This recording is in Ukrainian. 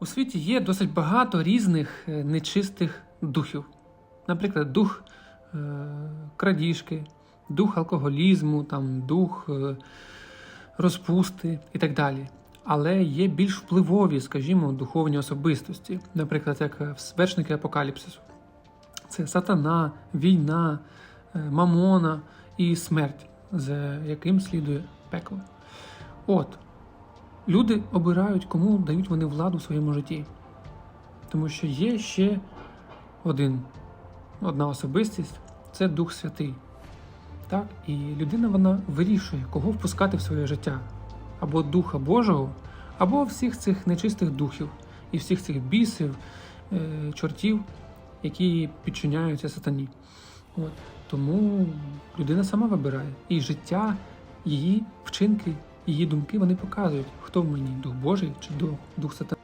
У світі є досить багато різних е, нечистих духів. Наприклад, дух е, крадіжки, дух алкоголізму, там, дух е, розпусти і так далі. Але є більш впливові, скажімо, духовні особистості, наприклад, як е, вершники апокаліпсису. Це сатана, війна, мамона і смерть, за яким слідує пекло. От, люди обирають, кому дають вони владу в своєму житті. Тому що є ще один, одна особистість це Дух Святий. Так? І людина вона вирішує, кого впускати в своє життя. Або Духа Божого, або всіх цих нечистих духів і всіх цих бісів, е, чортів, які підчиняються сатані. От. Тому людина сама вибирає. І життя, її вчинки, її думки вони показують, хто в мені дух Божий чи дух, дух сатани.